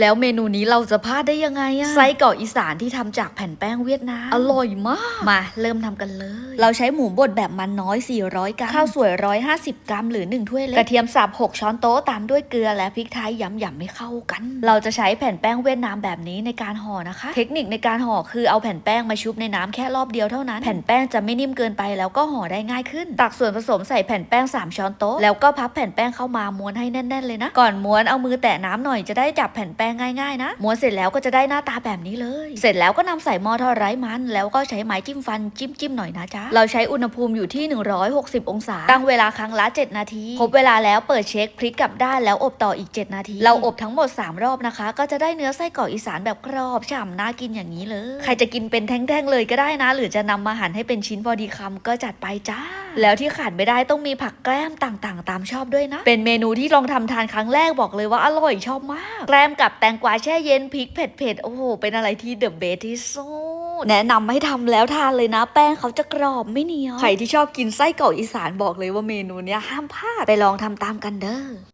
แล้วเมนูนี้เราจะพลาดได้ยังไงอะไส้กรอกอีสานที่ทำจากแผ่นแป้งเวียดนามอร่อยมาก มาเริ่มทำกันเลย เราใช้หมูบดแบบมันน้อย 400 กรัมข้าวสวย 150 กรัม หรือ 1 ถ้วยเล็กกระเทียมสับ6ช้อนโต๊ะตามด้วยเกลือและพริกไทยยำๆไม่เข้ากัน เราจะใช้แผ่นแป้งเวียดนามแบบนี้ในการห่อนะคะ เทคนิคในการห่อคือเอาแผ่นแป้งมาชุบในน้ำแค่รอบเดียวเท่านั้น แผ่นแป้งจะไม่นิ่มเกินไปแล้วก็ห่อได้ง่ายขึ้น ตักส่วนผสมใส่แผ่นแป้ง 3 ช้อนโต๊ะแล้วก็พับแผ่นแป้งเข้ามาม้วนให้แน่น ๆ เลยนะก่อนม้วนเอามือแตะน้ำหน่อยจะได้จับแผ่นแป้งง่ายๆนะม้วนเสร็จแล้วก็จะได้หน้าตาแบบนี้เลย เสร็จแล้วก็นำใส่หม้อทอดไร้มัน แล้วก็ใช้ไม้จิ้มฟันจิ้มจิ้มๆหน่อยนะจ๊ะ เราใช้อุณหภูมิอยู่ที่ 160 องศา ตั้งเวลาครั้งละ 7 นาที ครบเวลาแล้วเปิดเช็คพลิกกลับด้านแล้วอบต่ออีก 7 นาที เราอบทั้งหมด 3 รอบนะคะ ก็จะได้เนื้อไส้กรอกอีสานแบบกรอบฉ่ำน่ากินอย่างนี้เลย ใครจะกินเป็นแท่งๆเลยก็ได้นะ หรือจะนำมาหั่นให้เป็นชิ้นพอดีคำก็จัดไปจ้า แล้วที่ขาดไม่ได้ต้องมีผักแกล้มต่างๆ ตามชอบด้วยนะ เป็นเมนูที่ลองทำทานครั้งแรกบอกเลยว่าอร่อยชอบมาก แกล้มกับแตงกวาแช่เย็นพริกเผ็ดๆโอ้โห เป็นอะไรที่เดอะเบสที่สุดแนะนำให้ทำแล้วทานเลยนะ แป้งเขาจะกรอบไม่เหนียว ใครที่ชอบกินไส้กรอกอีสานบอกเลยว่าเมนูเนี้ยห้ามพลาด ไปลองทำตามกันเด้อ